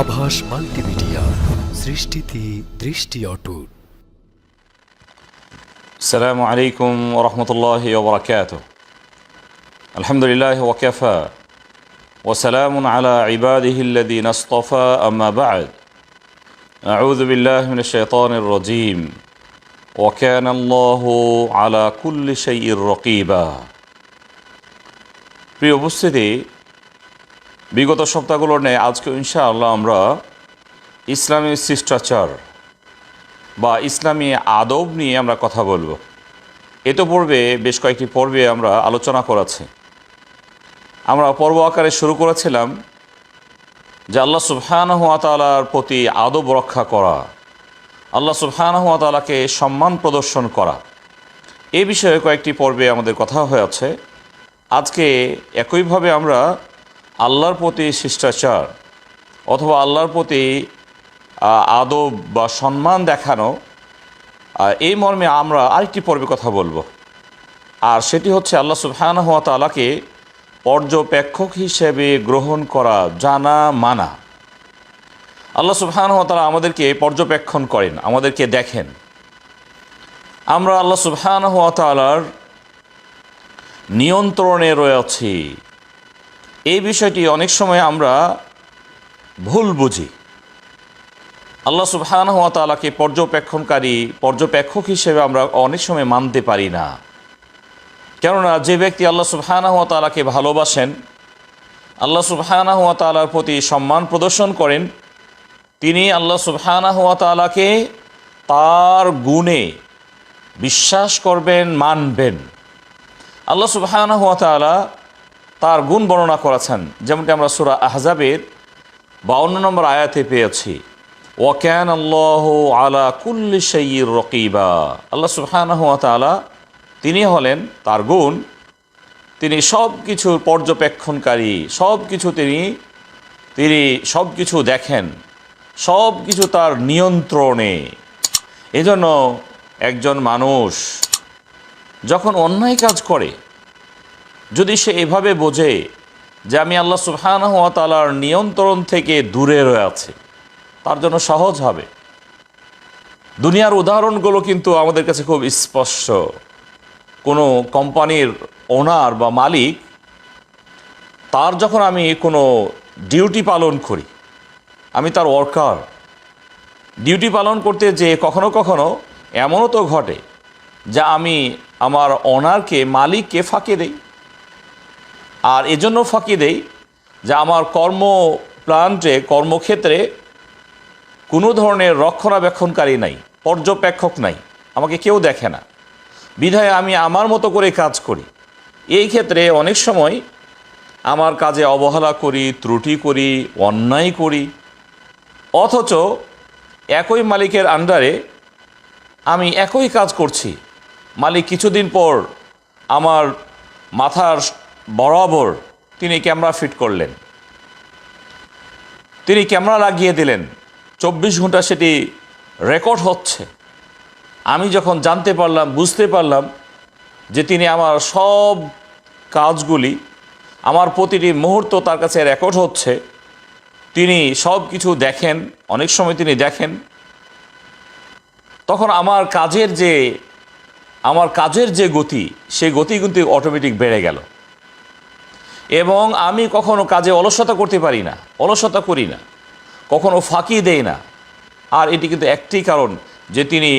আভাস মাল্টিমিডিয়া সৃষ্টিতে দৃষ্টি অটুট السلام عليكم ورحمة الله وبركاته الحمد لله وكفى وسلام على عباده الذين اصطفى أما بعد أعوذ بالله من الشيطان الرجيم وكان الله على كل شيء رقيبا প্রিয় উপস্থিতি বিগত সপ্তাহগুলোর নেই আজকে ইনশাআল্লাহ আমরা ইসলামী শিষ্টাচার বা ইসলামী আদব নিয়ে আমরা কথা বলব। এত পর্বে বেশ কয়েকটি পর্বে আমরা আলোচনা করেছি। আমরা পর্ব আকারে শুরু করেছিলাম যে আল্লাহ সুবহানাহু ওয়া তাআলার প্রতি আদব রক্ষা করা, আল্লাহ সুবহানাহু ওয়া তাআলাকে সম্মান প্রদর্শন করা। এ বিষয়ে কয়েকটি পর্বে আমাদের কথা হয়ে আছে। আজকে একইভাবে আমরা আল্লাহর প্রতি শিষ্টাচার অথবা আল্লাহর প্রতি আদব বা সম্মান দেখানো এই মর্মে আমরা আরেকটি পর্বে কথা বলব। আর সেটি হচ্ছে আল্লাহ সুবহানাহু ওয়া তাআলাকে পর্যবেক্ষক হিসেবে গ্রহণ করা জানা মানা। আল্লাহ সুবহানাহু ওয়া তালা আমাদেরকে পর্যবেক্ষণ করেন, আমাদেরকে দেখেন। আমরা আল্লাহ সুবহানাহু ওয়া তাআলার নিয়ন্ত্রণে রয়েছি। এই বিষয়টি অনেক সময় আমরা ভুল বুঝি। আল্লাহ সুবহানাহু ওয়া তাআলাকে পর্যবেক্ষণকারী, পর্যবেক্ষক হিসেবে আমরা অনেক সময় মানতে পারি না। কেননা যে ব্যক্তি আল্লাহ সুবহানাহু ওয়া তাআলাকে ভালোবাসেন, আল্লাহ সুবহানাহু ওয়া তাআলার প্রতি সম্মান প্রদর্শন করেন, তিনি আল্লাহ সুবহানাহু ওয়া তাআলাকে তার গুণে বিশ্বাস করবেন, মানবেন। আল্লাহ সুবহানাহু ওয়া তাআলা তার গুণ বর্ণনা করেছেন। যেমনটি আমরা সূরা আহজাবের বাউন্ন নম্বর আয়াতে পেয়েছি। ওয়াকান আল্লাহ আলা কুল্লি সাইয়ির রকিবা। আল্লাহ সুবহানাহু তাআলা তিনি হলেন তার গুণ। তিনি সব কিছুর পর্যবেক্ষণকারী সব কিছু তিনি তিনি সব কিছু দেখেন সব কিছু তার নিয়ন্ত্রণে। এজন্য একজন মানুষ যখন অন্যায় কাজ করে যদি সে এভাবে বোঝে যে আমি আল্লাহ সুবহানাহু ওয়া তাআলার নিয়ন্ত্রণ থেকে দূরে রয়ে আছি, তার জন্য সহজ হবে। দুনিয়ার উদাহরণগুলো কিন্তু আমাদের কাছে খুব স্পষ্ট। কোনো কোম্পানির ওনার বা মালিক, তার যখন আমি কোনো ডিউটি পালন করি, আমি তার ওয়ার্কার। ডিউটি পালন করতে যে কখনো কখনো এমনও তো ঘটে যা আমি আমার ওনারকে, মালিককে ফাঁকে দেই। আর এজন্য ফাঁকি দেই যে আমার কর্ম প্লান্টে কর্মক্ষেত্রে কোনো ধরনের রক্ষণাবেক্ষণকারী নাই, পর্যবেক্ষক নাই, আমাকে কেউ দেখে না। বিধায় আমি আমার মতো করে কাজ করি। এই ক্ষেত্রে অনেক সময় আমার কাজে অবহেলা করি, ত্রুটি করি, অন্যায় করি। অথচ একই মালিকের আন্ডারে আমি একই কাজ করছি। মালিক কিছুদিন পর আমার মাথার বরাবর তিনি ক্যামেরা ফিট করলেন। তিনি ক্যামেরা লাগিয়ে দিলেন। চব্বিশ ঘণ্টা সেটি রেকর্ড হচ্ছে। আমি যখন জানতে পারলাম, বুঝতে পারলাম যে তিনি আমার সব কাজগুলি, আমার প্রতিটি মুহূর্ত তার কাছে রেকর্ড হচ্ছে। তিনি সব কিছু দেখেন, অনেক সময় তিনি দেখেন। তখন আমার কাজের যে, আমার কাজের যে গতি, সেই গতি কিন্তু অটোমেটিক বেড়ে গেল। এবং আমি কখনো কাজে অলসতা করতে পারি না, অলসতা করি না, কখনো ফাঁকি দেই না। আর এটি কিন্তু একটি কারণ যে তিনি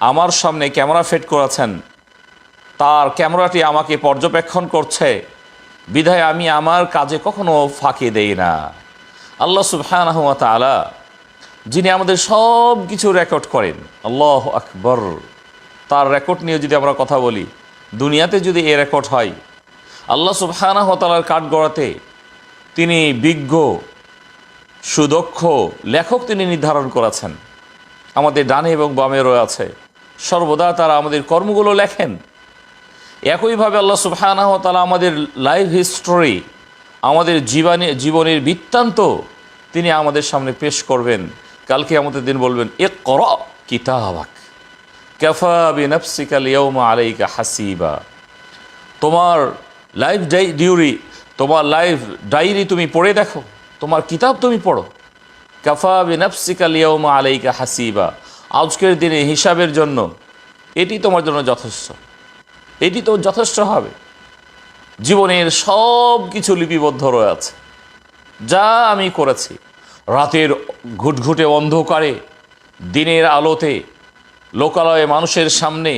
আমার সামনে ক্যামেরা ফিট করেছেন, তার ক্যামেরাটি আমাকে পর্যবেক্ষণ করছে, বিধায় আমি আমার কাজে কখনো ফাঁকি দেই না। আল্লাহ সুবহানাহু তাআলা যিনি আমাদের সব কিছু রেকর্ড করেন, আল্লাহ আকবর, তার রেকর্ড নিয়ে যদি আমরা কথা বলি, দুনিয়াতে যদি এ রেকর্ড হয় আল্লাহ সুবহানাহু ওয়া তাআলার কাঠ গড়াতে তিনি বিজ্ঞ, সুদক্ষ লেখক তিনি নির্ধারণ করেছেন। আমাদের ডানে এবং বামে রয়েছে সর্বদা তারা আমাদের কর্মগুলো লেখেন। একইভাবে আল্লাহ সুবহানাহু তাআলা আমাদের লাইফ হিস্টোরি, আমাদের জীবনে জীবনের বৃত্তান্ত তিনি আমাদের সামনে পেশ করবেন। কালকে আমাদের দিন বলবেন এ কর কিতাবাক, কাফা বিনাফসিকাল ইয়ৌমা আলাইকা হাসিবা। তোমার লাইফ ডিউরি তোমার লাইফ ডায়েরি তুমি পড়ে দেখো, তোমার কিতাব তুমি পড়ো। কাফা বিনাফসিকা লিয়াউমা আলাইকা হাসিবা। আজকের দিনে হিসাবের জন্য এটি তোমার জন্য যথেষ্ট। এটি তো যথেষ্ট হবে। জীবনের সব কিছু লিপিবদ্ধ রয়েছে যা আমি করেছি, রাতের ঘুটঘুটে অন্ধকারে, দিনের আলোতে, লোকালয়ে মানুষের সামনে,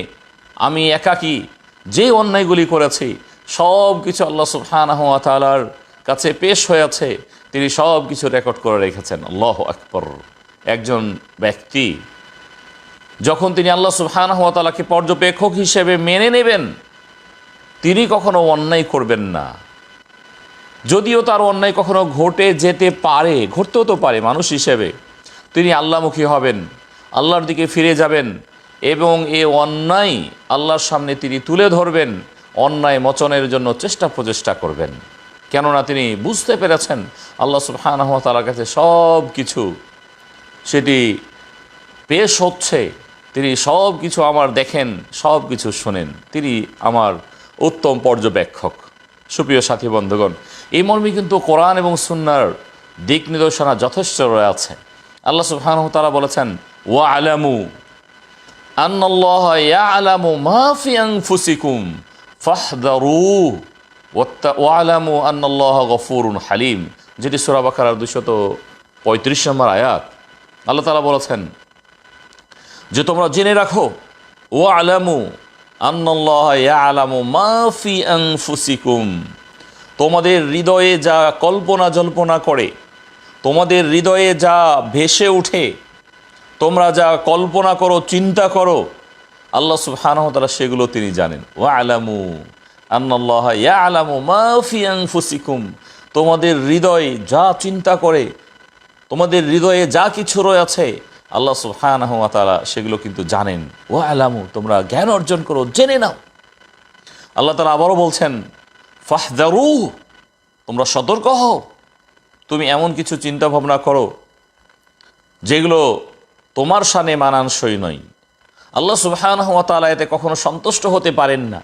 আমি একাকী যে অন্যায়গুলি করেছি সব কিছু আল্লাহ সুবহানাহু কাছে পেশ হয়ে আছে। তিনি সব কিছু রেকর্ড করে রেখেছেন। আল্লাহ আকবর। একজন ব্যক্তি যখন তিনি আল্লাহ সুবহানাহু ওয়া পর্যবেক্ষক হিসেবে মেনে নেবেন, তিনি কখনো অন্যায় করবেন না। যদিও তার অন্যায় কখনো ঘটে যেতে পারে, ঘটতেও তো পারে মানুষ হিসেবে। তিনি আল্লাহমুখী হবেন, আল্লাহর দিকে ফিরে যাবেন এবং এ অন্যায় আল্লাহর সামনে তিনি তুলে ধরবেন। অন্যায় মোচনের জন্য চেষ্টা প্রচেষ্টা করবেন। কেননা তিনি বুঝতে পেরেছেন আল্লাহ সুবহানাহু ওয়া তাআলার কাছে সব কিছু। সেটি পেশ হচ্ছে, তিনি সব কিছু আমার দেখেন, সব কিছু শোনেন, তিনি আমার উত্তম পর্যবেক্ষক। সুপ্রিয় সাথী বন্ধুগণ, এই মর্মে কিন্তু কোরআন এবং সুন্নার দিক নির্দেশনা যথেষ্ট রয়েছে। আল্লাহ সুবহানাহু তাআলা বলেছেন, ওয়া আলামু আন্নাল্লাহ ইয়ালামু মা ফি আনফুসিকুম। ফাহদারু ওয়া আলামু আন্নাল্লাহ গফুরুন হালিম। যেটি সূরা বাকারার 235 নম্বর আয়াত। আল্লাহ তাআলা বলেছেন, যে তোমরা জেনে রাখো ও আলামু আলামু তোমাদের হৃদয়ে যা কল্পনা জল্পনা করে, তোমাদের হৃদয়ে যা ভেসে ওঠে তোমরা যা কল্পনা করো, চিন্তা করো আল্লাহ সুবহানাহু তাআলা সেগুলো তিনি জানেন। ও আলামু আন্নাল্লাহ আলামু মাফি আনফুসিকুম। তোমাদের হৃদয় যা চিন্তা করে, তোমাদের হৃদয়ে যা কিছু রয়েছে, আল্লাহ সুবহানাহু ওয়া সেগুলো কিন্তু জানেন। ও আলামু তোমরা জ্ঞান অর্জন করো, জেনে নাও। আল্লাহ তাআলা আবারও বলছেন ফাহদারু তোমরা সতর্ক হও। তুমি এমন কিছু চিন্তা ভাবনা করো, যেগুলো তোমার সানে মানানসই নয়। আল্লাহ তাআলা এতে কখনো সন্তুষ্ট হতে পারেন না।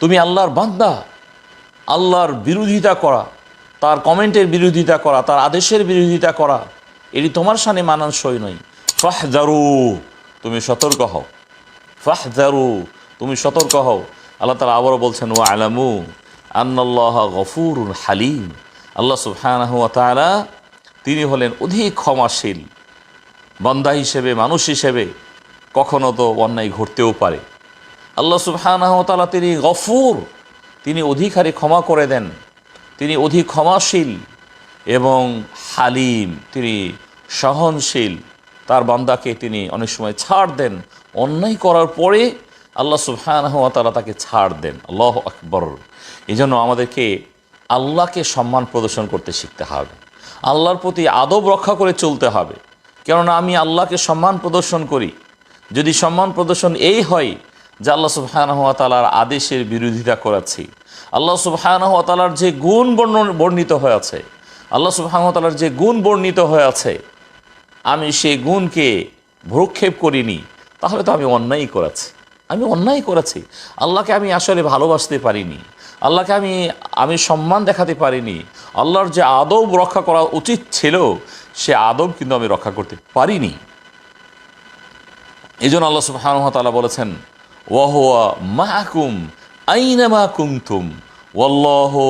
তুমি আল্লাহর বান্দা, আল্লাহর বিরোধিতা করা, তার কমেন্টের বিরোধিতা করা, তার আদেশের বিরোধিতা করা, এটি তোমার সানে মানানসই নয়। ফাহদারু তুমি সতর্ক হও। ফাহদারু তুমি সতর্ক হও। আল্লাহ তালা আবারও বলছেন ও আলামু আন্নাল্লাহ গফুরুল হালিম। আল্লাহ সুবহানাহু তিনি হলেন অধিক ক্ষমাশীল, বান্দা হিসেবে, মানুষ হিসেবে কখনো তো অন্যায় ঘটতেও পারে। আল্লাহ সুবহানাহু ওয়া তাআলা তিনি গফুর, তিনি অধিকারী ক্ষমা করে দেন, তিনি অধিক ক্ষমাশীল এবং হালিম, তিনি সহনশীল, তার বান্দাকে তিনি অনেক সময় ছাড় দেন। অন্যায় করার পরে আল্লাহ সুবহানাহু ওয়া তাআলা তাকে ছাড় দেন। আল্লাহ আকবর। এই জন্য আমাদেরকে আল্লাহকে সম্মান প্রদর্শন করতে শিখতে হবে। আল্লাহর প্রতি আদব রক্ষা করে চলতে হবে। কেননা আমি আল্লাহকে সম্মান প্রদর্শন করি। যদি সম্মান প্রদর্শন এই হয় যে আল্লাহ সুবহানাহু ওয়া তাআলার আদেশের বিরোধিতা করেছি। আল্লাহ সুবহানাহু ওয়া তাআলার যে গুণ বর্ণন বর্ণিত হয়ে আছে, আল্লাহ সুবহানাহু ওয়া তাআলার যে গুণ বর্ণিত হয়ে আছে, আমি সেই গুণকে ভ্রুক্ষেপ করিনি, তাহলে তো আমি অন্যায় করেছি। আমি অন্যায় করেছি। আল্লাহকে আমি আসলে ভালোবাসতে পারিনি। আল্লাহকে আমি আমি সম্মান দেখাতে পারিনি। আল্লাহর যে আদব রক্ষা করা উচিত ছিল, সে আদব কিন্তু আমি রক্ষা করতে পারিনি। এই জন্য আল্লাহ তাআলা বলেছেন ওয়াহুয়া মাহকুম আইনামা কুমতুম ওয়াল্লাহু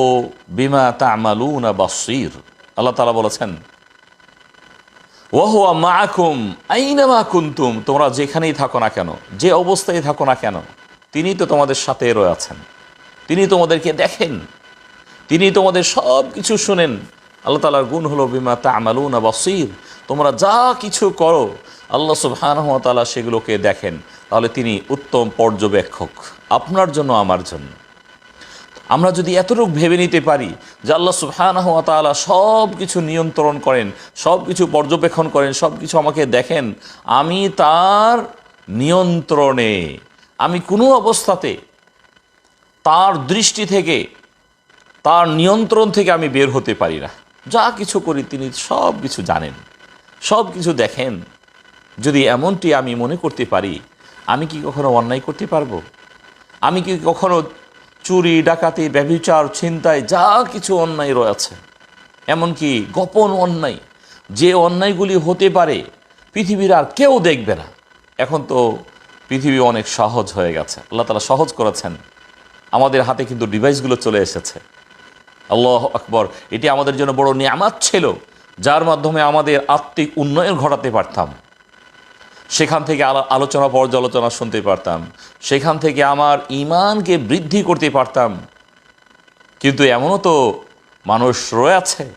বিমা তা'মালুনা বাসীর। আল্লাহ তাআলা বলেছেন মাহকুম আইনামা কুনতুম, তোমরা যেখানেই থাকো না কেন, যে অবস্থায় থাকো না কেন, তিনি তো তোমাদের সাথে রয়েছেন তিনি তোমাদেরকে দেখেন, তিনি তোমাদের সব কিছু শুনেন। আল্লাহ তালার গুণ হলো বিমা তা'মালুনা বাসীর, তোমরা যা কিছু করো আল্লাহ সুবহানাহু ওয়া সেগুলোকে দেখেন। তাহলে তিনি উত্তম পর্যবেক্ষক। আপনার জন্য, আমার জন্য। আমরা যদি এতটুকু ভেবে নিতে পারি যে আল্লাহ সুবহানাহু ওয়া সব কিছু নিয়ন্ত্রণ করেন সব কিছু পর্যবেক্ষণ করেন সব কিছু আমাকে দেখেন, আমি তার নিয়ন্ত্রণে, আমি কোনো অবস্থাতে তার দৃষ্টি থেকে, তার নিয়ন্ত্রণ থেকে আমি বের হতে পারি না। যা কিছু করি তিনি সব কিছু জানেন সব কিছু দেখেন। যদি এমনটি আমি মনে করতে পারি, আমি কি কখনো অন্যায় করতে পারব? আমি কি কখনো চুরি, ডাকাতি, ব্যভিচার, ছিনতাই, যা কিছু অন্যায় রয়েছে, এমনকি গোপন অন্যায়, যে অন্যায়গুলি হতে পারে, পৃথিবীর আর কেউ দেখবে না। এখন তো পৃথিবী অনেক সহজ হয়ে গেছে। আল্লাহ তালা সহজ করেছেন। আমাদের হাতে কিন্তু ডিভাইসগুলো চলে এসেছে। আল্লাহ আকবর। এটি আমাদের জন্য বড় নিয়ামাত ছিল, যার মাধ্যমে আমাদের আত্মিক উন্নয়ন ঘটাতে পারতাম। সেখান থেকে আলো- আলোচনা, পর্যালোচনা শুনতে পারতাম। সেখান থেকে আমার ইমানকে বৃদ্ধি করতে পারতাম। কিন্তু এমনও তো মানুষ রয়েছে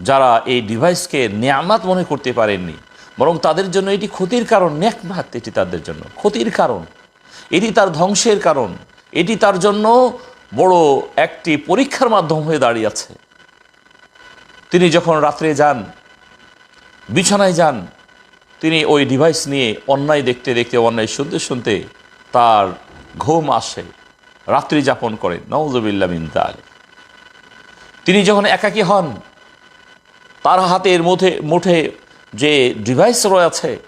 যারা এই ডিভাইসকে নিয়ামাত মনে করতে পারেননি। বরং তাদের জন্য এটি ক্ষতির কারণ, নেকমাত এটি তাদের জন্য, ক্ষতির কারণ। এটি তার ধ্বংসের কারণ। এটি তার জন্য বড় একটি পরীক্ষার মাধ্যম হয়ে দাঁড়িয়েছে তিনি যখন রাত্রে যান, বিছানায় যান তিনি ওই ডিভাইস নিয়ে অন্যায় দেখতে দেখতে, অন্যায় শুনতে শুনতে তার ঘুম আসে, রাত্রি যাপন করেন নওজবিল্লা মিন তালিক তিনি যখন একাকী হন, তার হাতের মুঠে মুঠে যে ডিভাইস রয়েছে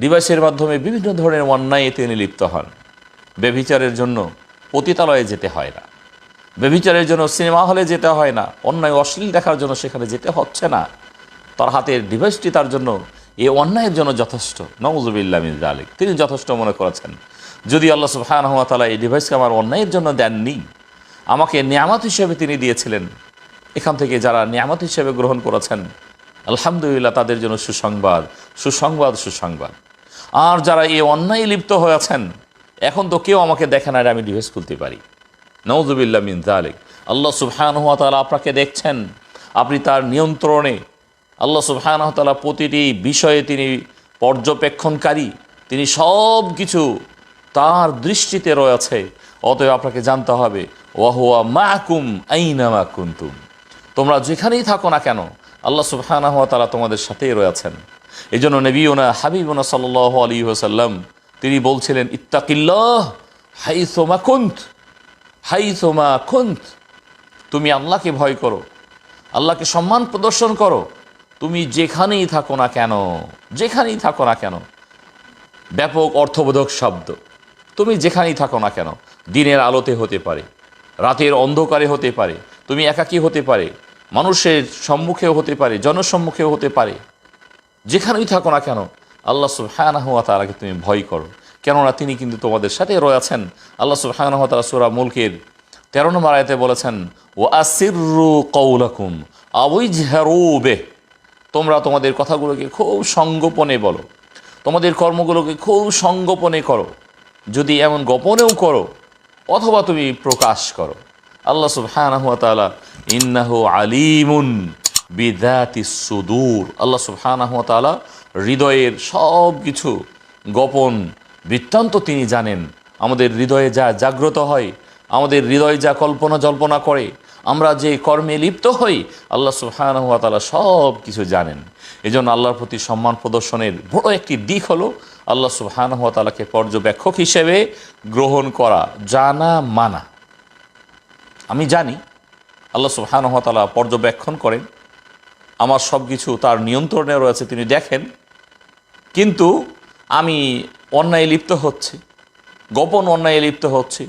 ডিভাইসের মাধ্যমে বিভিন্ন ধরনের অন্যায়ে তিনি লিপ্ত হন। ব্যভিচারের জন্য পতিতালয়ে যেতে হয় না। ব্যভিচারের জন্য সিনেমা হলে যেতে হয় না। অন্যায় অশ্লীল দেখার জন্য সেখানে যেতে হচ্ছে না। তার হাতের ডিভাইসটি তার জন্য এ অন্যায়ের জন্য যথেষ্ট। নওজুবিল্লা মিন জালিক তিনি যথেষ্ট মনে করেছেন। যদি আল্লাহ ওয়া তাআলা এই ডিভাইসকে আমার অন্যায়ের জন্য দেননি, আমাকে নিয়ামত হিসেবে তিনি দিয়েছিলেন, এখান থেকে যারা নিয়ামত হিসেবে গ্রহণ করেছেন, আলহামদুলিল্লাহ তাদের জন্য সুসংবাদ সুসংবাদ সুসংবাদ। আর যারা এই অন্যায় লিপ্ত হয়েছেন, এখন তো কেউ আমাকে দেখে না আমি ডিভাইস খুলতে পারি। নওজুবিল্লা মিন জালিক আল্লাহ সুবহানাহু ওয়া আপনাকে দেখছেন। আপনি তার নিয়ন্ত্রণে আল্লাহ সুবহানাহু ওয়া তাআলা প্রতিটি বিষয়ে তিনি পর্যবেক্ষণকারী। তিনি সব কিছু তার দৃষ্টিতে রয়েছে। অতএব আপনাকে জানতে হবে ওয়াহুয়া মাকুম আইনামা কুন্তুম। তোমরা যেখানেই থাকো না কেন, আল্লাহ সুবহানাহু ওয়া তাআলা তোমাদের সাথেই রয়েছেন। এই জন্য নবীনা হাবিবনা সাল্লাহ আলী ওসাল্লাম তিনি বলছিলেন, ইত্তাকিল্লাহ হাইসোমা কুন্ত হাইসোমা কুন্ত। তুমি আল্লাহকে ভয় করো, আল্লাহকে সম্মান প্রদর্শন করো তুমি যেখানেই থাকো না কেন, যেখানেই থাকো না কেন, ব্যাপক অর্থবোধক শব্দ, তুমি যেখানেই থাকো না কেন, দিনের আলোতে হতে পারে, রাতের অন্ধকারে হতে পারে, তুমি একাকী হতে পারে, মানুষের সম্মুখেও হতে পারে, জনসম্মুখেও হতে পারে, যেখানেই থাকো না কেন, আল্লাহ সুবহানাহু ওয়া তাআলাকে তুমি ভয় করো, কেননা তিনি কিন্তু তোমাদের সাথে রয়েছেন আল্লাহ সুবহানাহু তাআলা সূরা মুলকের তেরো নম্বর আয়াতে বলেছেন ও আসিরু কৌলাকুম আবৈজহারু বেহ। তোমরা তোমাদের কথাগুলোকে খুব সঙ্গোপনে বলো। তোমাদের কর্মগুলোকে খুব সঙ্গোপনে করো। যদি এমন গোপনেও করো, অথবা তুমি প্রকাশ করো। আল্লাহ সুবহানাহু ওয়া তাআলা ইন্নাহু আলিমুন বিদাতি সুদূর। আল্লাহ সুবহানাহু ওয়া তাআলা হৃদয়ের সব কিছু গোপন বৃত্তান্ত তিনি জানেন। আমাদের হৃদয়ে যা জাগ্রত হয়, আমাদের হৃদয়ে যা কল্পনা জল্পনা করে আমরা যে কর্মে লিপ্ত হই, আল্লাহ তাআলা সব কিছু জানেন। এজন্য আল্লাহর প্রতি সম্মান প্রদর্শনের বড় একটি দিক হলো আল্লাহ সুবহানাহু ওয়া তাআলাকে পর্যবেক্ষক হিসেবে গ্রহণ করা, জানা, মানা। আমি জানি আল্লাহ সুবহানাহু ওয়া তাআলা পর্যবেক্ষণ করেন। আমার সব কিছু তার নিয়ন্ত্রণে রয়েছে, তিনি দেখেন। কিন্তু আমি অন্যায় লিপ্ত হচ্ছি, গোপন অন্যায় লিপ্ত হচ্ছে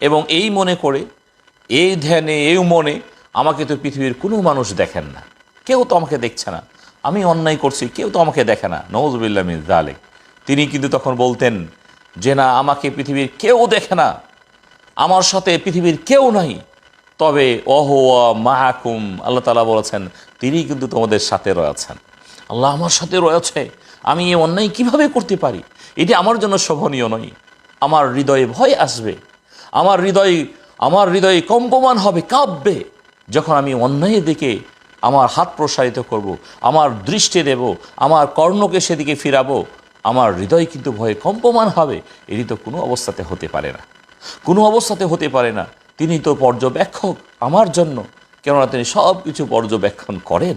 এবং এই মনে করে এই ধ্যানে, এই মনে আমাকে তো পৃথিবীর কোনো মানুষ দেখেন না। কেউ তো আমাকে দেখছে না। আমি অন্যায় করছি, কেউ তো আমাকে দেখে না। নওয়াজবিল্লা মিন জালেক তিনি কিন্তু তখন বলতেন যে, না, আমাকে পৃথিবীর কেউ দেখে না। আমার সাথে পৃথিবীর কেউ নাই। তবে অহোয়া মাহাকুম আল্লাহ তালা বলেছেন, তিনি কিন্তু তোমাদের সাথে রয়েছেন। আল্লাহ আমার সাথে রয়েছে। আমি এই অন্যায় কীভাবে করতে পারি? এটি আমার জন্য শোভনীয় নয়। আমার হৃদয়ে ভয় আসবে। আমার হৃদয় আমার হৃদয়ে কম্পমান হবে, কাঁপবে। যখন আমি অন্যায়ের দিকে আমার হাত প্রসারিত করব। আমার দৃষ্টি দেব, আমার কর্ণকে সেদিকে ফিরাবো, আমার হৃদয় কিন্তু ভয়ে কম্পমান হবে। এটি তো কোনো অবস্থাতে হতে পারে না। কোনো অবস্থাতে হতে পারে না। তিনি তো পর্যবেক্ষক আমার জন্য। কেননা তিনি সব কিছু পর্যবেক্ষণ করেন।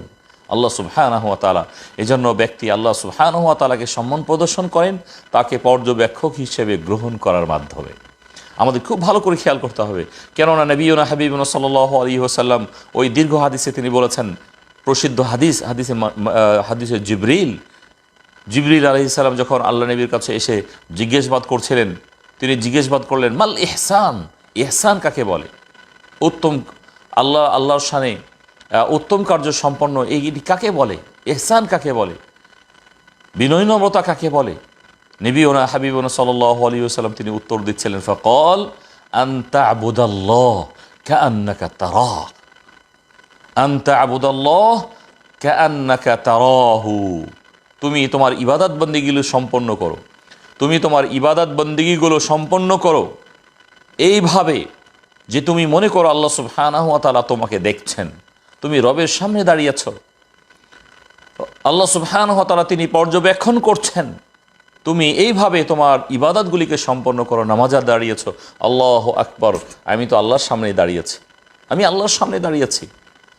আল্লাহ সুবহানাহু ওয়া তাআলা এজন্য ব্যক্তি আল্লাহ সুবহানাহু ওয়া তাআলাকে সম্মান প্রদর্শন করেন, তাকে পর্যবেক্ষক হিসেবে গ্রহণ করার মাধ্যমে। আমাদের খুব ভালো করে খেয়াল করতে হবে। কেননা নবীনা হাবিবনা সাল্লাহ আলী ওসাল্লাম ওই দীর্ঘ হাদিসে তিনি বলেছেন, প্রসিদ্ধ হাদিস, হাদিসে হাদিসে জিবরিল। জিবরিল আলহি সাল্লাম যখন আল্লাহ নবীর কাছে এসে জিজ্ঞেসবাদ করছিলেন, তিনি জিজ্ঞেসবাদ করলেন, মাল ইহসান? ইহসান কাকে বলে? উত্তম, আল্লাহ, আল্লাহর সানে উত্তম কার্য সম্পন্ন এই কাকে বলে? এহসান কাকে বলে? বিনয় নম্রতা কাকে বলে? নবীনা হাবিবনা সাল্লাহ সাল্লাম তিনি উত্তর দিচ্ছিলেন, ফকল আন্তা আবুদাল্লাহ কান্নাকা তারা। আন্তা আবুদাল্লাহ তারাহু। তুমি তোমার ইবাদত বন্দিগুলো সম্পন্ন করো। তুমি তোমার ইবাদত বন্দিগিগুলো সম্পন্ন করো। এইভাবে যে তুমি মনে করো আল্লাহ সুবহানাহু ওয়া তাআলা তোমাকে দেখছেন, তুমি রবের সামনে দাঁড়িয়েছ আল্লাহ সুবহানাহু ওয়া তাআলা তিনি পর্যবেক্ষণ করছেন। তুমি এইভাবে তোমার ইবাদতগুলিকে সম্পন্ন করো নামাজার দাঁড়িয়েছ। আল্লাহ আকবর। আমি তো আল্লাহর সামনে দাঁড়িয়েছি। আমি আল্লাহর সামনে দাঁড়িয়েছি।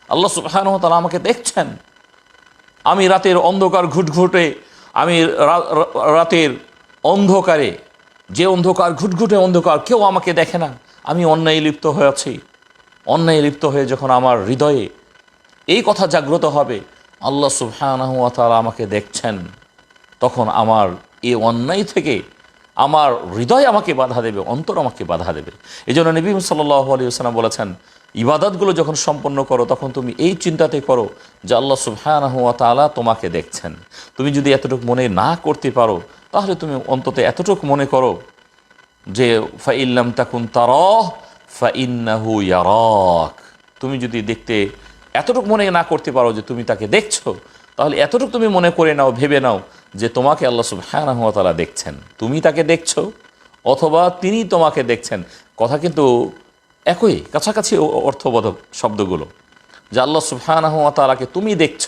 আল্লাহ সুবহানাহু ওয়া তাআলা আমাকে দেখছেন। আমি রাতের অন্ধকার ঘুটঘুটে, আমি রাতের অন্ধকারে, যে অন্ধকার ঘুটঘুটে অন্ধকার কেউ আমাকে দেখে না। আমি অন্যায় লিপ্ত হয়ে আছি। অন্যায় লিপ্ত হয়ে যখন আমার হৃদয়ে এই কথা জাগ্রত হবে, আল্লাহ সুবহানাহু আমাকে দেখছেন। তখন আমার এই অন্যায় থেকে আমার হৃদয় আমাকে বাধা দেবে, অন্তর আমাকে বাধা দেবে। এই জন্য নবী সাল্লাহ আলী সাল্লাম বলেছেন, ইবাদতগুলো যখন সম্পন্ন করো, তখন তুমি এই চিন্তাতে করো যে আল্লাহ সুবহানাহু ওয়া তাআলা তোমাকে দেখছেন। তুমি যদি এতটুকু মনে না করতে পারো, তাহলে তুমি অন্তত এতটুকু মনে করো যে ফাইল্লাম তাকুন তারহ, ফাইন্নাহু ইয়ারক। তুমি যদি দেখতে এতটুকু মনে না করতে পারো যে তুমি তাকে দেখছ, তাহলে এতটুকু তুমি মনে করে নাও, ভেবে নাও যে তোমাকে আল্লাহ সুবহানাহু ওয়া তাআলা দেখছেন। তুমি তাকে দেখছ, অথবা তিনি তোমাকে দেখছেন। কথা কিন্তু একই, কাছাকাছি অর্থবোধক শব্দগুলো। যে আল্লাহ সুবহানাহু ওয়া তাআলাকে তুমি দেখছ,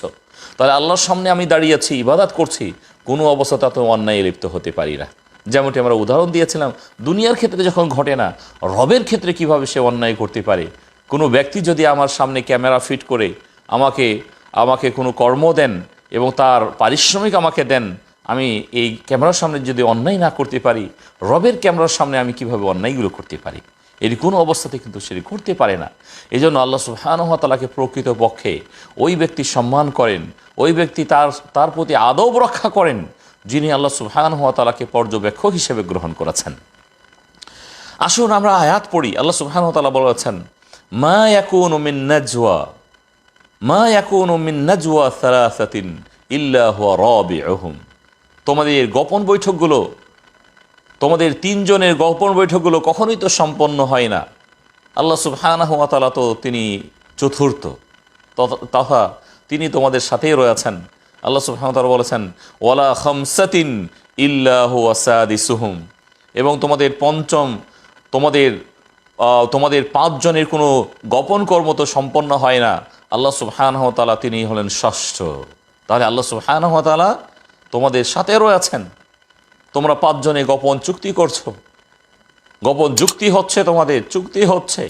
তাহলে আল্লাহর সামনে আমি দাঁড়িয়েছি ইবাদাত করছি, কোনো অবস্থা তো অন্যায় লিপ্ত হতে পারি না। যেমনটি আমরা উদাহরণ দিয়েছিলাম, দুনিয়ার ক্ষেত্রে যখন ঘটে না, রবের ক্ষেত্রে কীভাবে সে অন্যায় করতে পারে? কোনো ব্যক্তি যদি আমার সামনে ক্যামেরা ফিট করে, আমাকে আমাকে কোনো কর্ম দেন এবং তার পারিশ্রমিক আমাকে দেন, আমি এই ক্যামেরার সামনে যদি অন্যায় না করতে পারি, রবের ক্যামেরার সামনে আমি কীভাবে অন্যায়গুলো করতে পারি? এর কোনো অবস্থাতে কিন্তু সেটি করতে পারে না। এই জন্য আল্লাহ সুবহানহতালাকে প্রকৃত পক্ষে ওই ব্যক্তি সম্মান করেন, ওই ব্যক্তি তার তার প্রতি আদব রক্ষা করেন, যিনি আল্লাহ সুবহানহতালাকে পর্যবেক্ষক হিসেবে গ্রহণ করেছেন। আসুন আমরা আয়াত পড়ি। আল্লাহ সুবহানহতালা বলেছেন, মা ইয়াকুন মিন নাজওয়া। মা ইল্লা হুয়া তোমাদের গোপন বৈঠকগুলো, তোমাদের তিনজনের গোপন বৈঠকগুলো কখনোই তো সম্পন্ন হয় না। আল্লাহ সুবহানাহু ওয়া তো তিনি চতুর্থ। তথা- তিনি তোমাদের সাথেই রয়েছেন আল্লাহ সুবহানাহু ওয়া বলেছেন, ওয়ালা খামসাতিন ইল্লাহু ওয়াসাদিসুহুম এবং তোমাদের পঞ্চম, তোমাদের তোমাদের পাঁচজনের কোনো গোপন কর্ম তো সম্পন্ন হয় না। আল্লাহ সুবহানাহু ওয়া তাআলা তিনি হলেন ষষ্ঠ। তাহলে আল্লাহ সুবহানাহু ওয়া তাআলা তোমাদের সাথে রয়েছেন তোমরা পাঁচজনে গোপন চুক্তি করছ। গোপন যুক্তি হচ্ছে তোমাদের, চুক্তি হচ্ছে।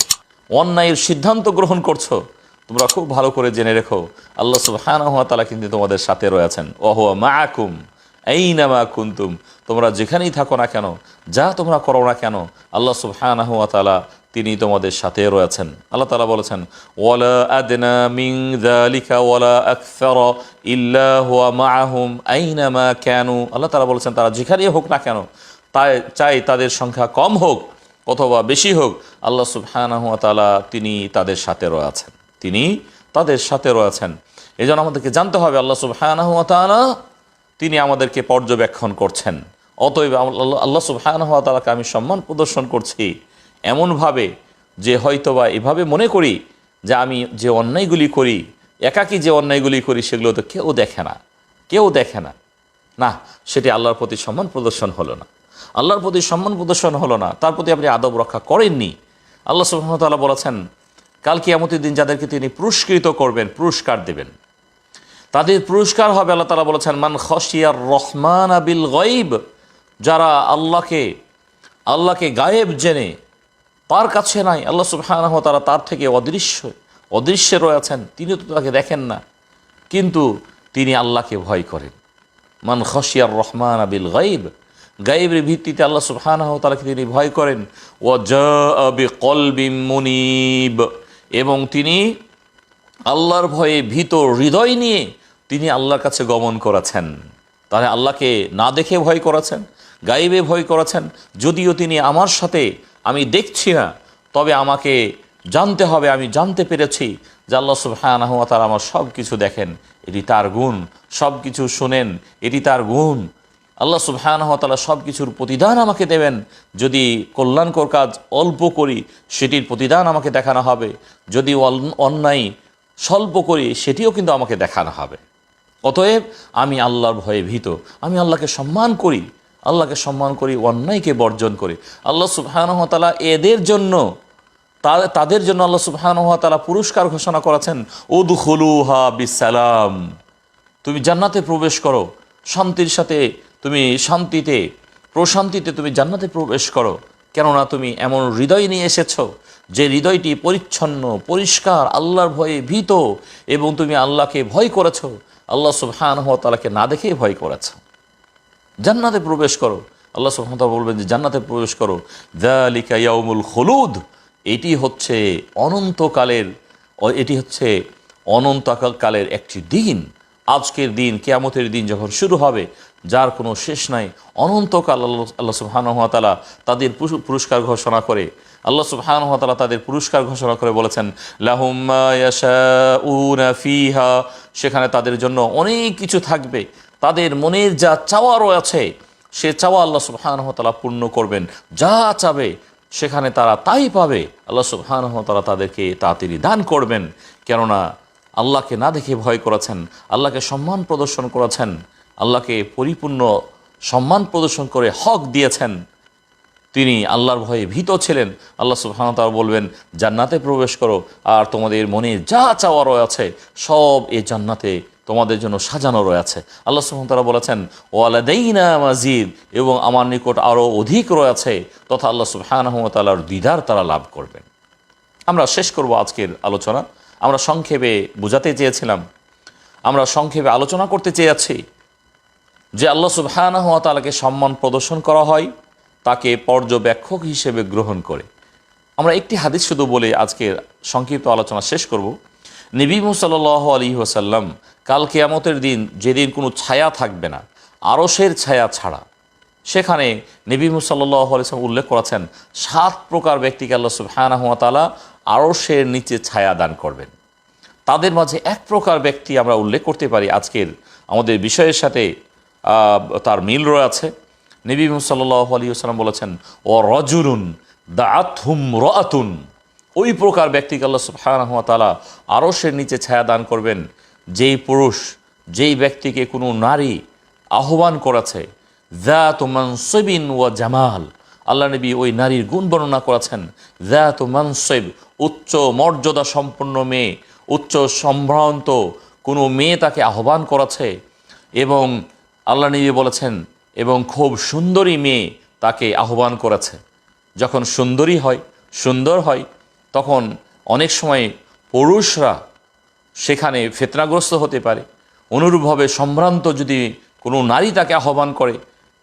অন্যায়ের সিদ্ধান্ত গ্রহণ করছ। তোমরা খুব ভালো করে জেনে রেখো, আল্লাহ তাআলা কিন্তু তোমাদের সাথে রয়েছেন। ওহুয়া মাআকুম আইনামা কুনতুম। তোমরা যেখানেই থাকো না কেন, যা তোমরা করো না কেন, আল্লাহ সুবহানাহু তাআলা তিনি তোমাদের সাথে রয়েছেন। আল্লাহ তাআলা বলেছেন, ওয়ালা যালিকা ওয়ালা আল্লাহ তালা বলেছেন, তারা যেখানেই হোক না কেন, তাই চাই তাদের সংখ্যা কম হোক অথবা বেশি হোক। আল্লাহ ওয়া তিনি তাদের সাথে রয়েছেন। তিনি তাদের সাথে রয়েছেন। এই জন্য আমাদেরকে জানতে হবে, আল্লাহ ওয়া তিনি আমাদেরকে পর্যবেক্ষণ করছেন। অতএব আল্লাহ- ওয়া তাআলাকে আমি সম্মান প্রদর্শন করছি। এমনভাবে যে হয়তোবা এভাবে মনে করি যে আমি যে অন্যায়গুলি করি, একাকী যে অন্যায়গুলি করি, সেগুলো তো কেউ দেখে না, কেউ দেখে না। না, সেটি আল্লাহর প্রতি সম্মান প্রদর্শন হলো না। আল্লাহর প্রতি সম্মান প্রদর্শন হলো না, তার প্রতি আপনি আদব রক্ষা করেননি। আল্লাহ সুবহানাহু বলেছেন, কাল কিয়ামতের দিন যাদেরকে তিনি পুরস্কৃত করবেন, পুরস্কার দেবেন। তাদের পুরস্কার হবে, আল্লাহ তালা বলেছেন, মান খসিয়ার রহমান আবিল গইব যারা আল্লাহকে আল্লাহকে গায়েব জেনে তার কাছে নাই। আল্লাহ সুবহানাহু তাআলা তার থেকে অদৃশ্য অদৃশ্যে রয়েছেন তিনি তো তাকে দেখেন না। কিন্তু তিনি আল্লাহকে ভয় করেন। মান খসিয়ার রহমান আবিল গাইব গাইবের ভিত্তিতে আল্লাহ সুবহানাহু ওয়া তাআলাকে তিনি ভয় করেন। ও কলবিম মুনিব, এবং তিনি আল্লাহর ভয়ে ভীত হৃদয় নিয়ে তিনি আল্লাহর কাছে গমন করেছেন। তাহলে আল্লাহকে না দেখে ভয় করেছেন গাইবে ভয় করেছেন। যদিও তিনি আমার সাথে আমি দেখছি না, তবে আমাকে জানতে হবে, আমি জানতে পেরেছি যে আল্লাহ সুবহানাহু ওয়া তাআলা আমার সব কিছু দেখেন, এটি তার গুণ সব কিছু শোনেন, এটি তার গুণ। আল্লাহ সুবহানাহু ওয়া তাআলা সব কিছুর প্রতিদান আমাকে দেবেন, যদি কল্যাণকর কাজ অল্প করি, সেটির প্রতিদান আমাকে দেখানো হবে, যদি অন- অন্যায় স্বল্প করি, সেটিও কিন্তু আমাকে দেখানো হবে। অতএব আমি আল্লাহর ভয়ে ভীত, আমি আল্লাহকে সম্মান করি। আল্লাহকে সম্মান করি, অন্যায়কে বর্জন করি। আল্লাহ সুবহানাহু ওয়া এদের জন্য তাদের জন্য আল্লাহ সুবহানাহু ওয়া পুরস্কার ঘোষণা করেছেন, উদখুলুহা বিসালাম। তুমি জান্নাতে প্রবেশ করো, শান্তির সাথে তুমি শান্তিতে, প্রশান্তিতে তুমি জান্নাতে প্রবেশ করো। কেননা তুমি এমন হৃদয় নিয়ে এসেছ, যে হৃদয়টি পরিচ্ছন্ন, পরিষ্কার, আল্লাহর ভয়ে ভীত, এবং তুমি আল্লাহকে ভয় করেছ, আল্লাহ সুবহানাহু ওয়া তাআলাকে না দেখেই ভয় করেছ। জান্নাতে প্রবেশ করো। আল্লাহ সুবহানাহু বলবেন যে, জান্নাতে প্রবেশ করো। যালিকা ইয়াউমুল খুলুদ, এটি হচ্ছে অনন্তকালের, এটি হচ্ছে অনন্তকালের একটি দিন। আজকের দিন, কেয়ামতের দিন যখন শুরু হবে, যার কোনো শেষ নাই, অনন্তকাল আল্লাহ আল্লাহ সুবহানাহু ওয়া তাআলা তাদের পুরস্কার ঘোষণা করে, আল্লাহ সুবহানাহু ওয়া তাদের পুরস্কার ঘোষণা করে বলেছেন, লাহুম মা ইয়াশাউনা ফিহা, সেখানে তাদের জন্য অনেক কিছু থাকবে। তাদের মনের যা চাওয়া রয়েছে সে চাওয়া আল্লাহ সুবহানাহু ওয়া পূর্ণ করবেন। যা চাবে, সেখানে তারা তাই পাবে। আল্লাহ সুবহানাহু ওয়া তাআলা তাদেরকে তাড়াতাড়ি দান করবেন। কেননা আল্লাহকে না দেখে ভয় করেছেন, আল্লাহকে সম্মান প্রদর্শন করেছেন, আল্লাহকে পরিপূর্ণ সম্মান প্রদর্শন করে হক দিয়েছেন। তিনি আল্লাহর ভয়ে ভীত ছিলেন। আল্লাহ সুবহানাহু ওয়া বলবেন, জান্নাতে প্রবেশ করো, আর তোমাদের মনে যা চাওয়া রয়েছে সব এই জান্নাতে তোমাদের জন্য সাজানো রয়েছে। আল্লাহ তাআলা বলেছেন, ওয়ালাদাইনা মাজিদ এবং আমার নিকট আরও অধিক রয়েছে, তথা আল্লাহ তাআলার দিদার তারা লাভ করবেন। আমরা শেষ করব আজকের আলোচনা। আমরা সংক্ষেপে বোঝাতে চেয়েছিলাম। আমরা সংক্ষেপে আলোচনা করতে চেয়েছি যে আল্লাহ তাআলাকে সম্মান প্রদর্শন করা হয়, তাকে পর্যবেক্ষক হিসেবে গ্রহণ করে। আমরা একটি হাদিস শুধু বলে আজকের সংক্ষিপ্ত আলোচনা শেষ করব। নবী মুসাল্লাহ আলী ওসাল্লাম কাল কেয়ামতের দিন যেদিন কোনো ছায়া থাকবে না আরসের ছায়া ছাড়া, সেখানে নবী মুসাল্লাহ আলিয়াম উল্লেখ করেছেন, সাত প্রকার ব্যক্তিকে আল্লাহ সুবহানাহু ওয়া তাআলা আরসের নিচে ছায়া দান করবেন। তাদের মাঝে এক প্রকার ব্যক্তি আমরা উল্লেখ করতে পারি আজকের আমাদের বিষয়ের সাথে তার মিল রয়েছে। নবী সাল্লাহ আলী বলেছেন, ও রজুলুন দাথুম রাতুন ওই প্রকার ব্যক্তিকে আল্লাহ সুবহানাহু ওয়া তাআলা আরশের নিচে ছায়া দান করবেন, যেই পুরুষ, যেই ব্যক্তিকে কোনো নারী আহ্বান করেছে জাত মানসিবিন ওয়া জামাল। আল্লাহ নবী ওই নারীর গুণ বর্ণনা করেছেন জাত মানসিব, উচ্চ মর্যাদা সম্পন্ন মেয়ে, উচ্চ সম্ভ্রান্ত কোনো মেয়ে তাকে আহ্বান করেছে এবং আল্লাহ নবী বলেছেন, এবং খুব সুন্দরী মেয়ে তাকে আহ্বান করেছে। যখন সুন্দরী হয়, সুন্দর হয় তখন অনেক সময় পুরুষরা সেখানে ফেতনাগ্রস্ত হতে পারে। অনুরূপভাবে সম্ভ্রান্ত যদি কোনো নারী তাকে আহ্বান করে,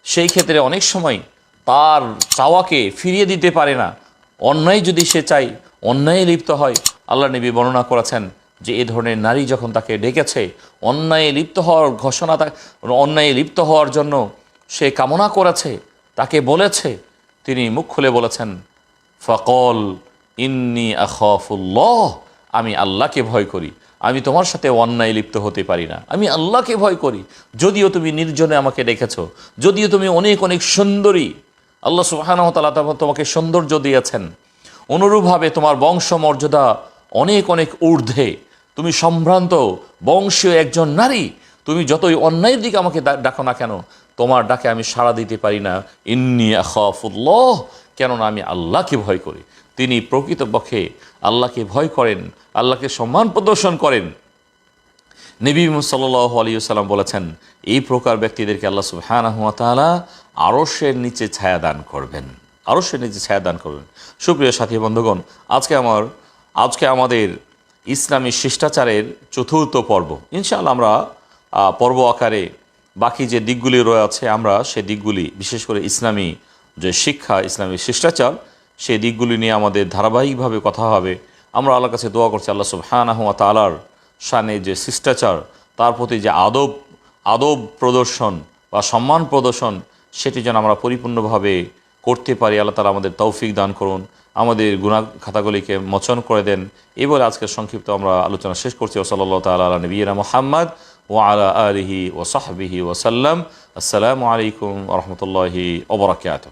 সেই ক্ষেত্রে অনেক সময় তার চাওয়াকে ফিরিয়ে দিতে পারে না। অন্যায় যদি সে চাই অন্যায়ে লিপ্ত হয়। আল্লাহ নবী বর্ণনা করেছেন যে এ ধরনের নারী যখন তাকে ডেকেছে, অন্যায়ে লিপ্ত হওয়ার ঘোষণা তা- অন্যায়ে লিপ্ত হওয়ার জন্য সে কামনা করেছে, তাকে বলেছে। তিনি মুখ খুলে বলেছেন, ফকল ইন্নি আখফুল্লাহ, আমি আল্লাহকে ভয় করি। আমি তোমার সাথে অন্যায় লিপ্ত হতে পারি না। আমি আল্লাহকে ভয় করি। যদিও তুমি নির্জনে আমাকে ডেকেছ যদিও তুমি অনেক অনেক সুন্দরী। আল্লাহ তোমা- তোমাকে সৌন্দর্য দিয়েছেন। অনুরূপভাবে তোমার বংশ মর্যাদা অনেক অনেক ঊর্ধ্বে। তুমি সম্ভ্রান্ত, বংশীয় একজন নারী। তুমি যতই অন্যায়ের দিকে আমাকে ডাকো না কেন, তোমার ডাকে আমি সাড়া দিতে পারি না। ইন্নি আখাফুল্লাহ, কেননা আমি আল্লাহকে ভয় করি। তিনি প্রকৃতপক্ষে আল্লাহকে ভয় করেন, আল্লাহকে সম্মান প্রদর্শন করেন। নবী সাল্লাহ আলী সাল্লাম বলেছেন, এই প্রকার ব্যক্তিদেরকে আল্লাহ সুবহানাহু ওয়া তাআলা আরশের নিচে ছায়া দান করবেন। আরশের নিচে ছায়া দান করবেন। সুপ্রিয় সাথী বন্ধুগণ, আজকে আমার, আজকে আমাদের ইসলামী শিষ্টাচারের চতুর্থ পর্ব। ইনশাআল্লাহ আমরা পর্ব আকারে বাকি যে দিকগুলি রয়েছে, আমরা সে দিকগুলি, বিশেষ করে ইসলামী যে শিক্ষা, ইসলামী শিষ্টাচার সেই দিকগুলি নিয়ে আমাদের ধারাবাহিকভাবে কথা হবে। আমরা আল্লাহর কাছে দোয়া করছি, আল্লাহ সুবহানাহু ওয়া তাআলার শানে যে শিষ্টাচার, তার প্রতি যে আদব আদব প্রদর্শন বা সম্মান প্রদর্শন, সেটি যেন আমরা পরিপূর্ণভাবে করতে পারি। আল্লাহ তালা আমাদের তৌফিক দান করুন, আমাদের গুণা খাতাগুলিকে মোচন করে দেন। এই বলে আজকের সংক্ষিপ্ত আমরা আলোচনা শেষ করছি। ওসল্লা তালা নবীনা মোহাম্মদ ও আলা আলিহি ও সাহবিহি ওসাল্লাম আসসালামু আলাইকুম রহমতুল্লাহি ওবরাকাত